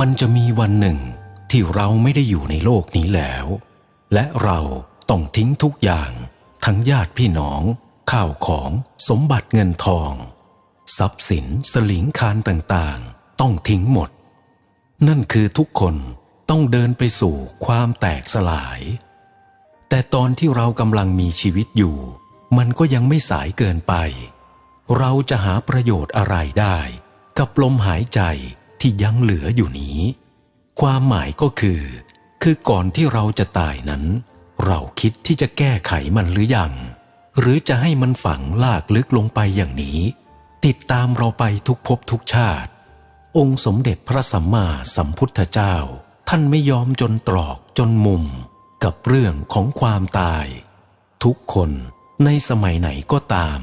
มันจะมีวันหนึ่งที่เราไม่ได้อยู่ในโลกนี้แล้ว และเราต้องทิ้งทุกอย่างทั้งญาติพี่น้อง ข้าวของสมบัติเงินทอง ทรัพย์สินสลิงคารต่างๆ ต้องทิ้งหมด นั่นคือทุกคนต้องเดินไปสู่ความแตกสลาย แต่ตอนที่เรากำลังมีชีวิตอยู่ มันก็ยังไม่สายเกินไป เราจะหาประโยชน์อะไรได้ กับลมหายใจ ที่ยังเหลืออยู่นี้ ความหมายก็คือ คือก่อนที่เราจะตายนั้น เราคิดที่จะแก้ไขมันหรือยัง หรือจะให้มันฝังลากลึกลงไปอย่างนี้ ติดตามเราไปทุกภพทุกชาติ องค์สมเด็จพระสัมมาสัมพุทธเจ้า ท่านไม่ยอมจนตรอกจนมุม กับเรื่องของความตาย ทุกคนในสมัยไหนก็ตาม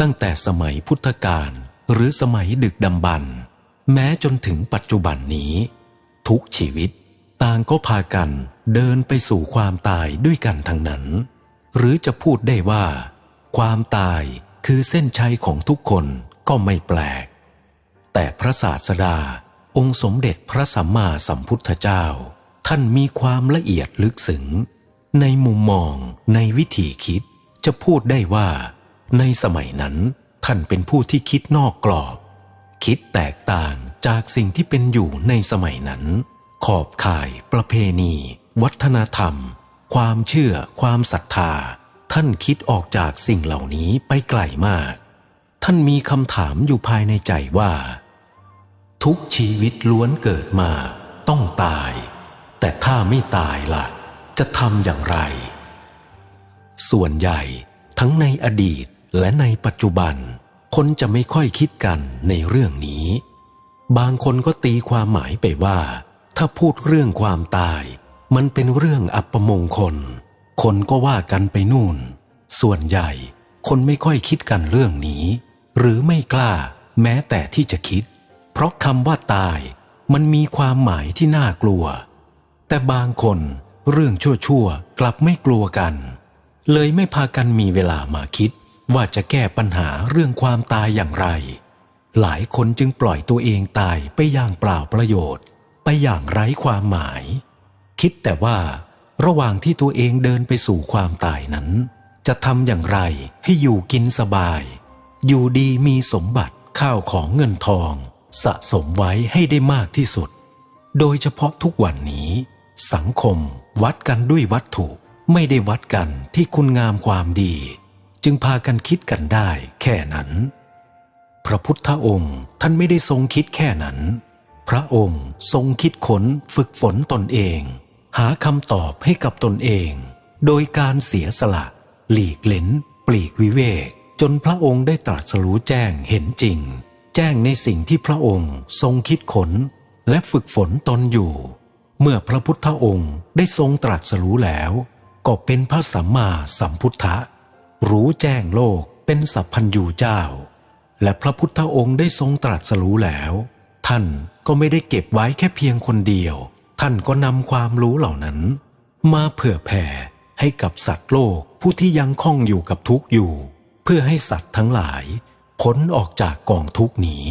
ตั้งแต่สมัยพุทธกาลหรือสมัยดึกดำบรรพ์ แม้จนถึงปัจจุบันนี้ ทุกชีวิตต่างก็พากันเดินไปสู่ความตายด้วยกันทั้งนั้น หรือจะพูดได้ว่า ความตายคือเส้นชัยของทุกคนก็ไม่แปลก แต่พระศาสดาองค์สมเด็จพระสัมมาสัมพุทธเจ้า ท่านมีความละเอียดลึกซึ้งในมุมมองในวิธีคิดจะพูดได้ว่า ในสมัยนั้นท่านเป็นผู้ที่คิดนอกกรอบ คิดแตกต่างจากสิ่งที่เป็นอยู่ในสมัยนั้น ขอบข่ายประเพณี วัฒนธรรม ความเชื่อ ความศรัทธา ท่านคิดออกจากสิ่งเหล่านี้ไปไกลมาก ท่านมีคำถามอยู่ภายในใจว่า ทุกชีวิตล้วนเกิดมา ต้องตาย แต่ถ้าไม่ตายล่ะ จะทำอย่างไร ส่วนใหญ่ทั้งในอดีตและในปัจจุบัน คนจะไม่ค่อยคิดกันในเรื่องนี้ บางคนก็ตีความหมายไปว่า ถ้าพูดเรื่องความตาย มันเป็นเรื่องอัปมงคล คนก็ว่ากันไปนู่น ส่วนใหญ่ คนไม่ค่อยคิดกันเรื่องนี้ หรือไม่กล้าแม้แต่ที่จะคิด เพราะคำว่าตาย มันมีความหมายที่น่ากลัว แต่บางคนเรื่องชั่วๆกลับไม่กลัวกัน เลยไม่พากันมีเวลามาคิด ว่าจะแก้ปัญหาเรื่องความตายอย่างไร หลายคนจึงปล่อยตัวเองตายไปอย่างเปล่าประโยชน์ ไปอย่างไร้ความหมาย คิดแต่ว่า ระหว่างที่ตัวเองเดินไปสู่ความตายนั้น จะทำอย่างไรให้อยู่กินสบาย อยู่ดีมีสมบัติข้าวของเงินทอง สะสมไว้ให้ได้มากที่สุด โดยเฉพาะทุกวันนี้ สังคมวัดกันด้วยวัตถุไม่ได้วัดกันที่คุณงามความดี จึงพากันคิดกันได้แค่นั้น พระพุทธองค์ท่านไม่ได้ทรงคิดแค่นั้น พระองค์ทรงคิดขนฝึกฝนตนเอง หาคำตอบให้กับตนเอง โดยการเสียสละ หลีกเล้น ปลีกวิเวก จนพระองค์ได้ตรัสรู้แจ้งเห็นจริง แจ้งในสิ่งที่พระองค์ทรงคิดขนและฝึกฝนตนอยู่ เมื่อพระพุทธองค์ได้ทรงตรัสรู้แล้ว ก็เป็นพระสัมมาสัมพุทธะ รู้แจ้งโลกเป็นสัพพัญญูเจ้า และพระพุทธองค์ได้ทรงตรัสรู้แล้ว ท่านก็ไม่ได้เก็บไว้แค่เพียงคนเดียว ท่านก็นำความรู้เหล่านั้น มาเผื่อแผ่ให้กับสัตว์โลกผู้ที่ยังคล้องอยู่กับทุกข์อยู่ เพื่อให้สัตว์ทั้งหลายพ้นออกจากกองทุกข์นี้